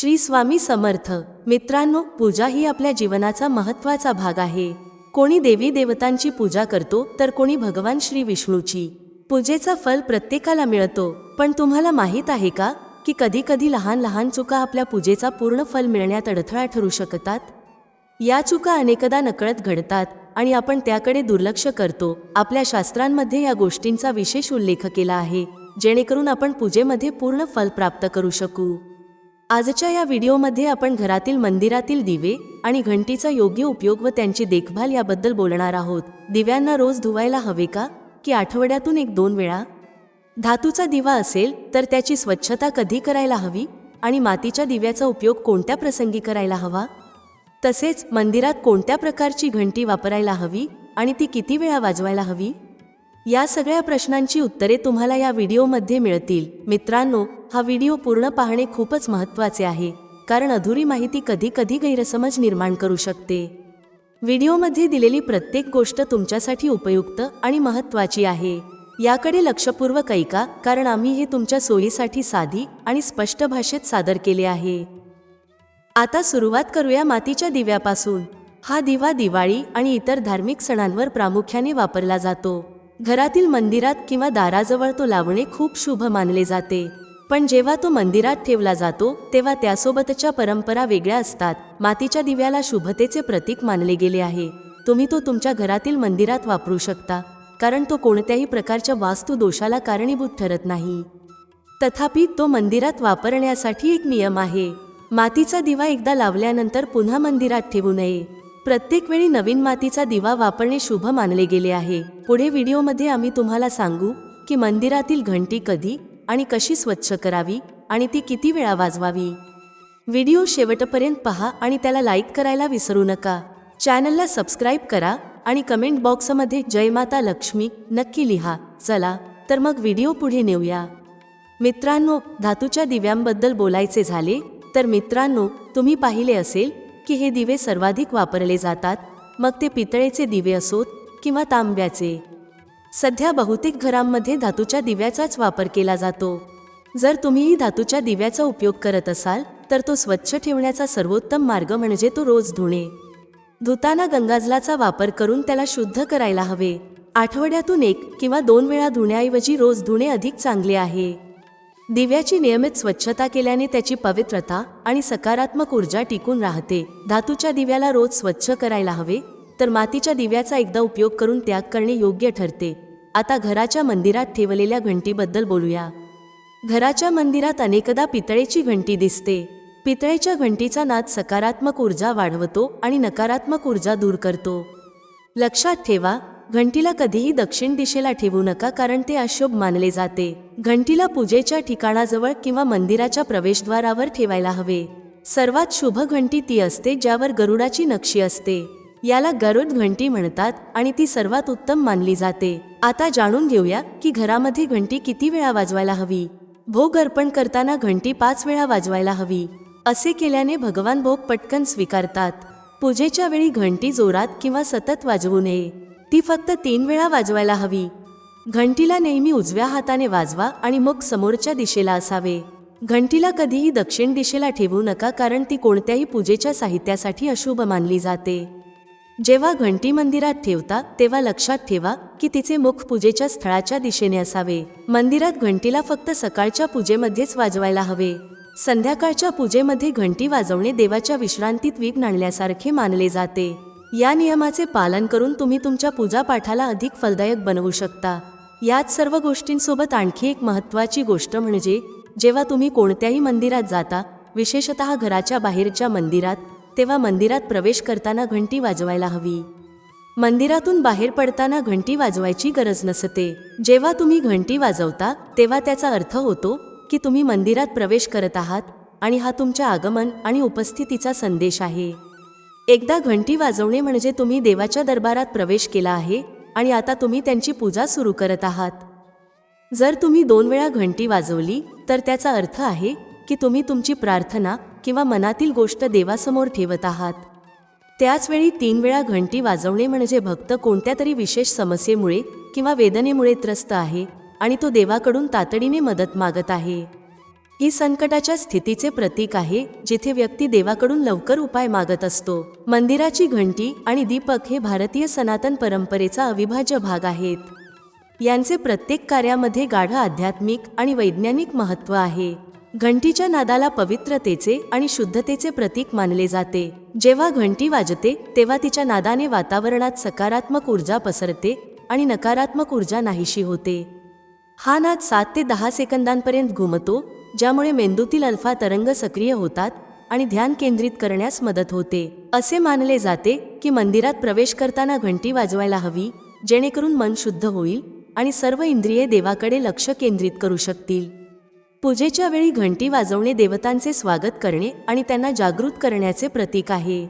श्री स्वामी समर्थ. मित्रांनो पूजा ही आपल्या जीवनाचा महत्त्वाचा भाग आहे. कोणी देवी देवतांची पूजा करतो तर कोणी भगवान श्री विष्णूची. पूजेचा फल प्रत्येकाला मिळतो. पण तुम्हाला माहीत आहे का की कधी कधी लहान लहान चुका आपल्या पूजेचा पूर्ण फल मिळण्यात अडथळा ठरू शकतात? या चुका अनेकदा नकळत घडतात आणि आपण त्याकडे दुर्लक्ष करतो. आपल्या शास्त्रांमध्ये या गोष्टींचा विशेष उल्लेख केला आहे जेणेकरून आपण पूजेमध्ये पूर्ण फल प्राप्त करू शकू. आजच्या या व्हिडिओमध्ये आपण घरातील मंदिरातील दिवे आणि घंटीचा योग्य उपयोग व त्यांची देखभाल याबद्दल बोलणार आहोत. दिव्यांना रोज धुवायला हवे का? की आठवड्यातून एक दोन वेळा? धातूचा दिवा असेल तर त्याची स्वच्छता कधी करायला हवी? आणि मातीच्या दिव्याचा उपयोग कोणत्या प्रसंगी करायला हवा? तसेच मंदिरात कोणत्या प्रकारची घंटी वापरायला हवी? आणि ती किती वेळा वाजवायला हवी? या सगळ्या प्रश्नांची उत्तरे तुम्हाला या व्हिडिओमध्ये मिळतील. मित्रांनो हा व्हिडिओ पूर्ण पाहणे खूपच महत्त्वाचे आहे कारण अधुरी माहिती कधी कधी गैरसमज निर्माण करू शकते. व्हिडिओमध्ये दिलेली प्रत्येक गोष्ट तुमच्यासाठी उपयुक्त आणि महत्त्वाची आहे. याकडे लक्षपूर्वक ऐका कारण आम्ही हे तुमच्या सोयीसाठी साधी आणि स्पष्ट भाषेत सादर केले आहे. आता सुरुवात करूया मातीच्या दिव्यापासून. हा दिवा दिवाळी आणि इतर धार्मिक सणांवर प्रामुख्याने वापरला जातो. घरातील मंदिरात किंवा दाराजवळ तो लावणे खूप शुभ मानले जाते. पण जेव्हा तो मंदिरात ठेवला जातो तेव्हा त्यासोबतच्या परंपरा वेगळ्या असतात. मातीच्या दिव्याला शुभतेचे प्रतीक मानले गेले आहे. तुम्ही तो तुमच्या घरातील मंदिरात वापरू शकता कारण तो कोणत्याही प्रकारच्या वास्तू दोषाला कारणीभूत ठरत नाही. तथापि तो मंदिरात वापरण्यासाठी एक नियम आहे. मातीचा दिवा एकदा लावल्यानंतर पुन्हा मंदिरात ठेवू नये. प्रत्येक वेळी नवीन मातीचा दिवा वापरणे शुभ मानले गेले आहे. पुढे व्हिडिओमध्ये आम्ही तुम्हाला सांगू की मंदिरातील घंटी कधी आणि कशी स्वच्छ करावी आणि ती किती वेळा वाजवावी. व्हिडिओ शेवटपर्यंत पहा आणि त्याला लाईक करायला विसरू नका. चॅनलला सबस्क्राईब करा आणि कमेंट बॉक्समध्ये जय माता लक्ष्मी नक्की लिहा. चला तर मग व्हिडिओ पुढे नेऊया. मित्रांनो धातूच्या दिव्यांबद्दल बोलायचे झाले तर मित्रांनो तुम्ही पाहिले असेल की हे दिवे सर्वाधिक वापरले जातात. मग ते पितळेचे दिवे असोत किंवा तांब्याचे. सध्या बहुतेक घरांमध्ये धातूच्या दिव्याचाच वापर केला जातो. जर तुम्हीही धातूच्या दिव्याचा उपयोग करत असाल तर तो स्वच्छ ठेवण्याचा सर्वोत्तम मार्ग म्हणजे तो रोज धुणे. धुताना गंगाजलाचा वापर करून त्याला शुद्ध करायला हवे. आठवड्यातून एक किंवा दोन वेळा धुण्याऐवजी रोज धुणे अधिक चांगले आहे. दिव्याची नियमित स्वच्छता केल्याने त्याची पवित्रता आणि सकारात्मक ऊर्जा टिकून राहते. धातूच्या दिव्याला रोज स्वच्छ करायला हवे तर मातीच्या दिव्याचा एकदा उपयोग करून त्याग करणे योग्य ठरते. आता घराच्या मंदिरात ठेवलेल्या घंटीबद्दल बोलूया. घराच्या मंदिरात अनेकदा पितळेची घंटी दिसते. पितळेच्या घंटीचा नाद सकारात्मक ऊर्जा वाढवतो आणि नकारात्मक ऊर्जा दूर करतो. लक्षात ठेवा घंटीला कधीही दक्षिण दिशेला ठेवू नका कारण ते अशुभ मानले जाते. घंटीला पूजेच्या ठिकाणाजवळ किंवा मंदिराच्या प्रवेशद्वारावर ठेवायला हवे. सर्वात शुभ घंटी ती असते ज्यावर गरुडाची नक्षी असते. याला गरुड घंटी म्हणतात आणि ती सर्वात उत्तम मानली जाते. आता जाणून घेऊया की घरामध्ये घंटी किती वेळा वाजवायला हवी. भोग अर्पण करताना घंटी पाच वेळा वाजवायला हवी. असे केल्याने भगवान भोग पटकन स्वीकारतात. पूजेच्या वेळी घंटी जोरात किंवा सतत वाजवू नये. ती फक्त तीन वेळा वाजवायला हवी. घंटीला नेहमी उजव्या हाताने वाजवा आणि मग समोरच्या दिशेला असावे. घंटीला कधीही दक्षिण दिशेला ठेवू नका कारण ती कोणत्याही पूजेच्या साहित्यासाठी अशुभ मानली जाते. जेव्हा घंटी मंदिरात ठेवता तेव्हा लक्षात ठेवा की तिचे मुख पूजेच्या स्थळाच्या दिशेने असावे. मंदिरात घंटीला फक्त सकाळच्या पूजेमध्येच वाजवायला हवे. संध्याकाळच्या पूजेमध्ये घंटी वाजवणे देवाच्या विश्रांतीत विघ्न आणल्यासारखे मानले जाते. या नियमाचे पालन करून तुम्ही तुमच्या पूजापाठाला अधिक फलदायक बनवू शकता. याच सर्व गोष्टींसोबत आणखी एक महत्त्वाची गोष्ट म्हणजे जेव्हा तुम्ही कोणत्याही मंदिरात जाता विशेषत घराच्या बाहेरच्या मंदिरात तेव्हा मंदिरात प्रवेश करताना घंटी वाजवायला हवी. मंदिरातून बाहेर पडताना घंटी वाजवायची गरज नसते. जेव्हा तुम्ही घंटी वाजवता तेव्हा त्याचा अर्थ होतो की तुम्ही मंदिरात प्रवेश करत आहात आणि हा तुमच्या आगमन आणि उपस्थितीचा संदेश आहे. एकदा घंटी वाजवणे म्हणजे तुम्ही देवाच्या दरबारात प्रवेश केला आहे आणि आता तुम्ही त्यांची पूजा सुरू करत आहात. जर तुम्ही दोन वेळा घंटी वाजवली तर त्याचा अर्थ आहे की तुम्ही तुमची प्रार्थना किंवा मनातील गोष्ट देवासमोर ठेवत आहात. त्याचवेळी तीन वेळा घंटी वाजवणे म्हणजे भक्त कोणत्या तरी विशेष समस्येमुळे किंवा वेदनेमुळे त्रस्त आहे आणि तो देवाकडून तातडीने मदत मागत आहे. ही संकटाच्या स्थितीचे प्रतीक आहे जिथे व्यक्ती देवाकडून लवकर उपाय मागत असतो. मंदिराची घंटी आणि दीपक हे भारतीय सनातन परंपरेचा अविभाज्य भाग आहेत. यांचे प्रत्येक कार्यामध्ये गाढ आध्यात्मिक आणि वैज्ञानिक महत्त्व आहे. घंटीच्या नादाला पवित्रतेचे आणि शुद्धतेचे प्रतीक मानले जाते. जेव्हा घंटी वाजते तेव्हा तिच्या नादाने वातावरणात सकारात्मक ऊर्जा पसरते आणि नकारात्मक ऊर्जा नाहीशी होते. हा नाद सात ते दहा सेकंदांपर्यंत घुमतो ज्यामुळे मेंदूतील अल्फा तरंग सक्रिय होतात आणि ध्यान केंद्रित करण्यास मदत होते. असे मानले जाते की मंदिरात प्रवेश करताना घंटी वाजवायला हवी जेणेकरून मन शुद्ध होईल आणि सर्व इंद्रिये देवाकडे लक्ष केंद्रित करू शकतील. पूजेच्या वेळी घंटी वाजवणे देवतांचे स्वागत करणे आणि त्यांना जागृत करण्याचे प्रतीक आहे.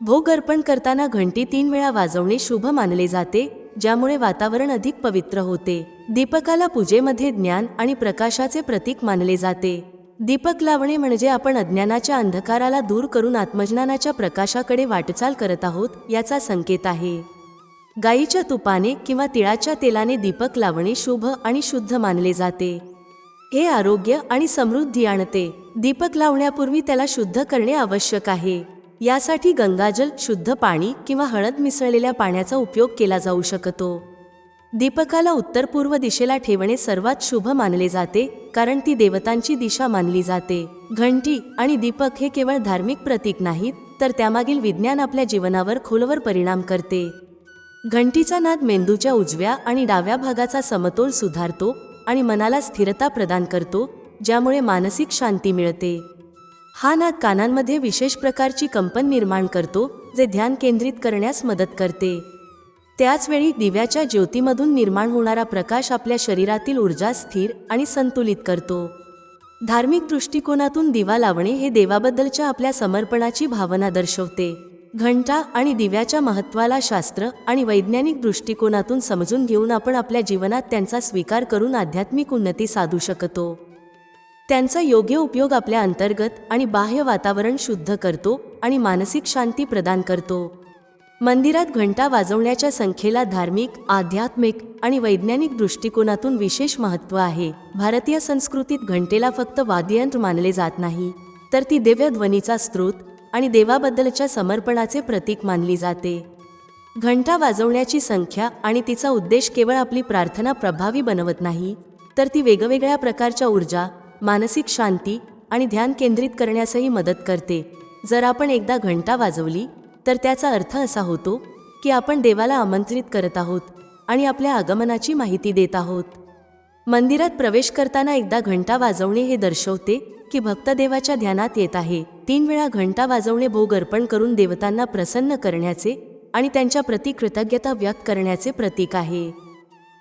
भोग अर्पण करताना घंटी तीन वेळा वाजवणे शुभ मानले जाते ज्यामुळे वातावरण अधिक पवित्र होते. दीपकाला पूजेमध्ये ज्ञान आणि प्रकाशाचे प्रतीक मानले जाते. दीपक लावणे म्हणजे आपण अज्ञानाच्या अंधकाराला दूर करून आत्मज्ञानाच्या प्रकाशाकडे वाटचाल करत आहोत याचा संकेत आहे. गाईच्या तुपाने किंवा तिळाच्या तेलाने दीपक लावणे शुभ आणि शुद्ध मानले जाते. हे आरोग्य आणि समृद्धी आणते. दीपक लावण्यापूर्वी त्याला शुद्ध करणे आवश्यक आहे. यासाठी गंगाजल शुद्ध पाणी किंवा हळद मिसळलेल्या पाण्याचा उपयोग केला जाऊ शकतो. दीपकाला उत्तर पूर्व दिशेला ठेवणे सर्वात शुभ मानले जाते कारण ती देवतांची दिशा मानली जाते. घंटी आणि दीपक हे केवळ धार्मिक प्रतीक नाहीत तर त्यामागील विज्ञान आपल्या जीवनावर खोलवर परिणाम करते. घंटीचा नाद मेंदूच्या उजव्या आणि डाव्या भागाचा समतोल सुधारतो आणि मनाला स्थिरता प्रदान करतो ज्यामुळे मानसिक शांती मिळते. हा नाद कानांमध्ये विशेष प्रकारची कंपन निर्माण करतो जे ध्यान केंद्रित करण्यास मदत करते. त्याचवेळी दिव्याच्या ज्योतीमधून निर्माण होणारा प्रकाश आपल्या शरीरातील ऊर्जा स्थिर आणि संतुलित करतो. धार्मिक दृष्टिकोनातून दिवा लावणे हे देवाबद्दलच्या आपल्या समर्पणाची भावना दर्शवते. घंटा आणि दिव्याच्या महत्त्वाला शास्त्र आणि वैज्ञानिक दृष्टिकोनातून समजून घेऊन आपण आपल्या जीवनात त्यांचा स्वीकार करून आध्यात्मिक उन्नती साधू शकतो. त्यांचा योग्य उपयोग आपल्या अंतर्गत आणि बाह्य वातावरण शुद्ध करतो आणि मानसिक शांती प्रदान करतो. मंदिरात घंटा वाजवण्याच्या संख्येला धार्मिक आध्यात्मिक आणि वैज्ञानिक दृष्टिकोनातून विशेष महत्त्व आहे. भारतीय संस्कृतीत घंटेला फक्त वाद्ययंत्र मानले जात नाही तर ती दिव्य ध्वनीचा स्रोत आणि देवाबद्दलच्या समर्पणाचे प्रतीक मानली जाते. घंटा वाजवण्याची संख्या आणि तिचा उद्देश केवळ आपली प्रार्थना प्रभावी बनवत नाही तर ती वेगवेगळ्या प्रकारच्या ऊर्जा मानसिक शांती आणि ध्यान केंद्रित करण्यासही मदत करते. जर आपण एकदा घंटा वाजवली तर त्याचा अर्थ असा होतो की आपण देवाला आमंत्रित करत आहोत आणि आपल्या आगमनाची माहिती देत आहोत. मंदिरात प्रवेश करताना एकदा घंटा वाजवणे हे दर्शवते की भक्त देवाच्या ध्यानात येत आहे. तीन वेळा घंटा वाजवणे भोग अर्पण करून देवतांना प्रसन्न करण्याचे आणि त्यांच्या प्रती कृतज्ञता व्यक्त करण्याचे प्रतीक आहे.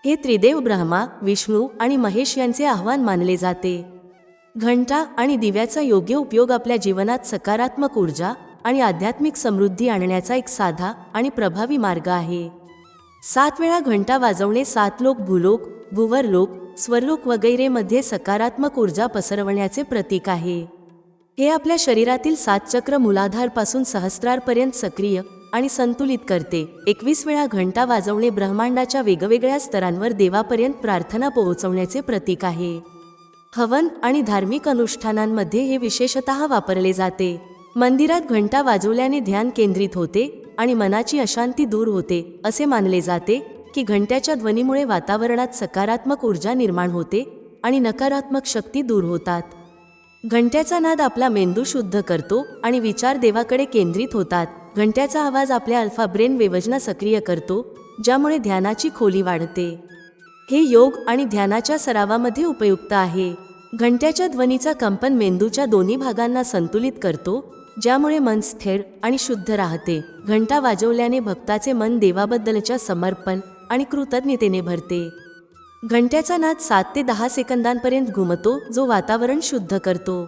हे त्रिदेव ब्रह्मा विष्णू आणि महेश यांचे आव्हान मानले जाते. घंटा आणि दिव्याचा योग्य उपयोग आपल्या जीवनात सकारात्मक ऊर्जा आणि आध्यात्मिक समृद्धी आणण्याचा एक साधा आणि प्रभावी मार्ग आहे. सात वेळा घंटा वाजवणे सात लोक भूलोक भुवरलोक स्वरलोक वगैरेमध्ये सकारात्मक ऊर्जा पसरवण्याचे प्रतीक आहे. हे आपल्या शरीरातील सात चक्र मूलाधारपासून सहस्रारपर्यंत सक्रिय आणि संतुलित करते. एकवीस वेळा घंटा वाजवणे ब्रह्मांडाच्या वेगवेगळ्या स्तरांवर देवापर्यंत प्रार्थना पोहोचवण्याचे प्रतीक आहे. हवन आणि धार्मिक अनुष्ठानांमध्ये हे विशेषतः वापरले जाते. मंदिरात घंटा वाजवल्याने ध्यान केंद्रित होते आणि मनाची अशांती दूर होते असे मानले जाते की घंट्याच्या ध्वनीमुळे वातावरणात सकारात्मक ऊर्जा निर्माण होते आणि नकारात्मक शक्ती दूर होतात. घंट्याचा नाद आपला मेंदू शुद्ध करतो आणि विचार देवाकडे केंद्रित होतात. घंट्याचा आवाज आपल्या अल्फा ब्रेन वेवजना सक्रिय करतो ज्यामुळे ध्यानाची खोली वाढते. हे योग आणि ध्यानाच्या सरावामध्ये उपयुक्त आहे. घंट्याच्या ध्वनीचा कंपन मेंदूच्या दोन्ही भागांना संतुलित करतो ज्यामुळे मन स्थिर आणि शुद्ध राहते. घंटा वाजवल्याने भक्ताचे मन देवाबद्दलच्या समर्पण आणि कृतज्ञतेने भरते. घंट्याचा नाद सात ते दहा सेकंदांपर्यंत घुमतो जो वातावरण शुद्ध करतो.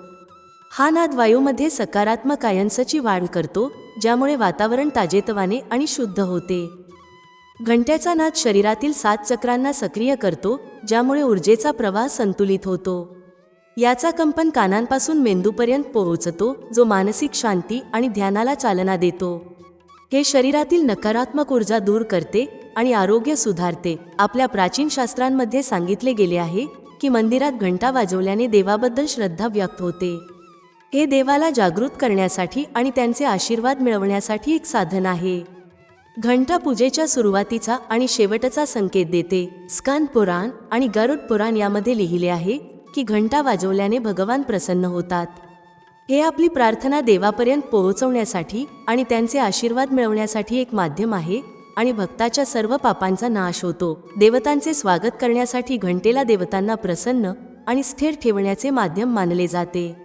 हा नाद वायूमध्ये सकारात्मक आयन्सची वाढ करतो ज्यामुळे वातावरण ताजेतवाने आणि शुद्ध होते. घंट्याचा नाद शरीरातील सात चक्रांना सक्रिय करतो ज्यामुळे ऊर्जेचा प्रवाह संतुलित होतो. याचा कंपन कानांपासून मेंदूपर्यंत पोहोचतो जो मानसिक शांती आणि ध्यानाला चालना देतो. हे शरीरातील नकारात्मक ऊर्जा दूर करते आणि आरोग्य सुधारते. आपल्या प्राचीन शास्त्रांमध्ये सांगितले गेले आहे की मंदिरात घंटा वाजवल्याने देवाबद्दल श्रद्धा व्यक्त होते. हे देवाला जागृत करण्यासाठी आणि त्यांचे आशीर्वाद मिळवण्यासाठी एक साधन आहे. घंटा पूजेच्या सुरुवातीचा आणि शेवटचा संकेत देते. स्कान पुराण आणि गरुड पुराण यामध्ये लिहिले आहे की घंटा वाजवल्याने भगवान प्रसन्न होतात. हे आपली प्रार्थना देवापर्यंत पोहोचवण्यासाठी आणि त्यांचे आशीर्वाद मिळवण्यासाठी एक माध्यम आहे आणि भक्ताच्या सर्व पापांचा नाश होतो. देवतांचे स्वागत करण्यासाठी घंटेला देवतांना प्रसन्न आणि स्थिर ठेवण्याचे माध्यम मानले जाते.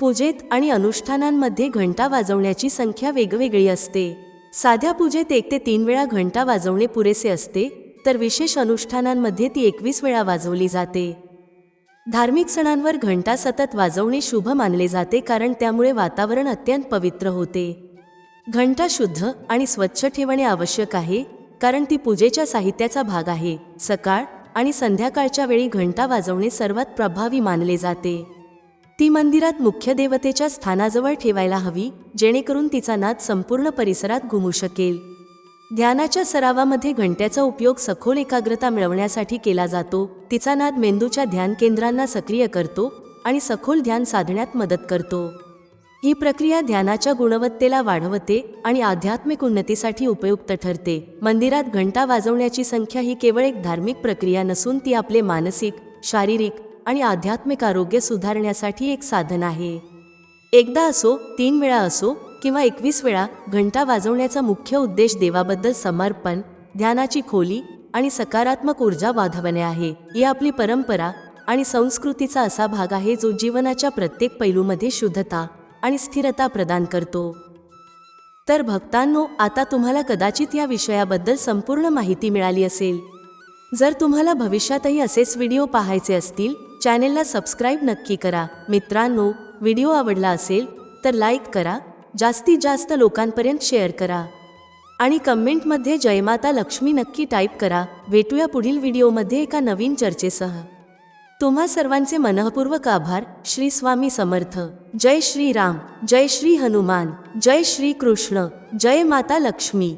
पूजेत आणि अनुष्ठानांमध्ये घंटा वाजवण्याची संख्या वेगवेगळी असते. साध्या पूजेत एक ते तीन वेळा घंटा वाजवणे पुरेसे असते तर विशेष अनुष्ठानांमध्ये ती एकवीस वेळा वाजवली जाते. धार्मिक सणांवर घंटा सतत वाजवणे शुभ मानले जाते कारण त्यामुळे वातावरण अत्यंत पवित्र होते. घंटा शुद्ध आणि स्वच्छ ठेवणे आवश्यक आहे कारण ती पूजेच्या साहित्याचा भाग आहे. सकाळ आणि संध्याकाळच्या वेळी घंटा वाजवणे सर्वात प्रभावी मानले जाते. ती मंदिरात मुख्य देवतेच्या स्थानाजवळ ठेवायला हवी जेणेकरून तिचा नाद संपूर्ण परिसरात घुमू शकेल. ध्यानाच्या सरावामध्ये घंट्याचा उपयोग सखोल एकाग्रता मिळवण्यासाठी केला जातो तिचा नाद मेंदूच्या ध्यान केंद्रांना सक्रिय करतो आणि सखोल ध्यान साधण्यात मदत करतो. ही प्रक्रिया ध्यानाच्या गुणवत्तेला वाढवते आणि आध्यात्मिक उन्नतीसाठी उपयुक्त ठरते. मंदिरात घंटा वाजवण्याची संख्या ही केवळ एक धार्मिक प्रक्रिया नसून ती आपले मानसिक शारीरिक आणि आध्यात्मिक आरोग्य सुधारण्यासाठी एक साधन आहे. एकदा असो तीन वेळा असो किंवा एकवीस वेळा घंटा वाजवण्याचा मुख्य उद्देश देवाबद्दल समर्पण ध्यानाची खोली आणि सकारात्मक ऊर्जा वाढवणे आहे. ही आपली परंपरा आणि संस्कृतीचा असा भाग आहे जो जीवनाच्या प्रत्येक पैलूमध्ये शुद्धता आणि स्थिरता प्रदान करतो. तर भक्तांनो आता तुम्हाला कदाचित या विषयाबद्दल संपूर्ण माहिती मिळाली असेल. जर तुम्हाला भविष्यातही असेच व्हिडिओ पाहायचे असतील चॅनेलला सबस्क्राईब नक्की करा. मित्रांनो व्हिडिओ आवडला असेल तर लाईक करा जास्तीत जास्त लोकांपर्यंत शेअर करा. आणि कमेंटमध्ये जयमाता लक्ष्मी नक्की टाईप करा. भेटूया पुढील व्हिडिओमध्ये एका नवीन चर्चेसह. तुम्हा सर्वांचे मनःपूर्वक आभार. श्री स्वामी समर्थ. जय श्री राम. जय श्री हनुमान. जय श्री कृष्ण. जय माता लक्ष्मी.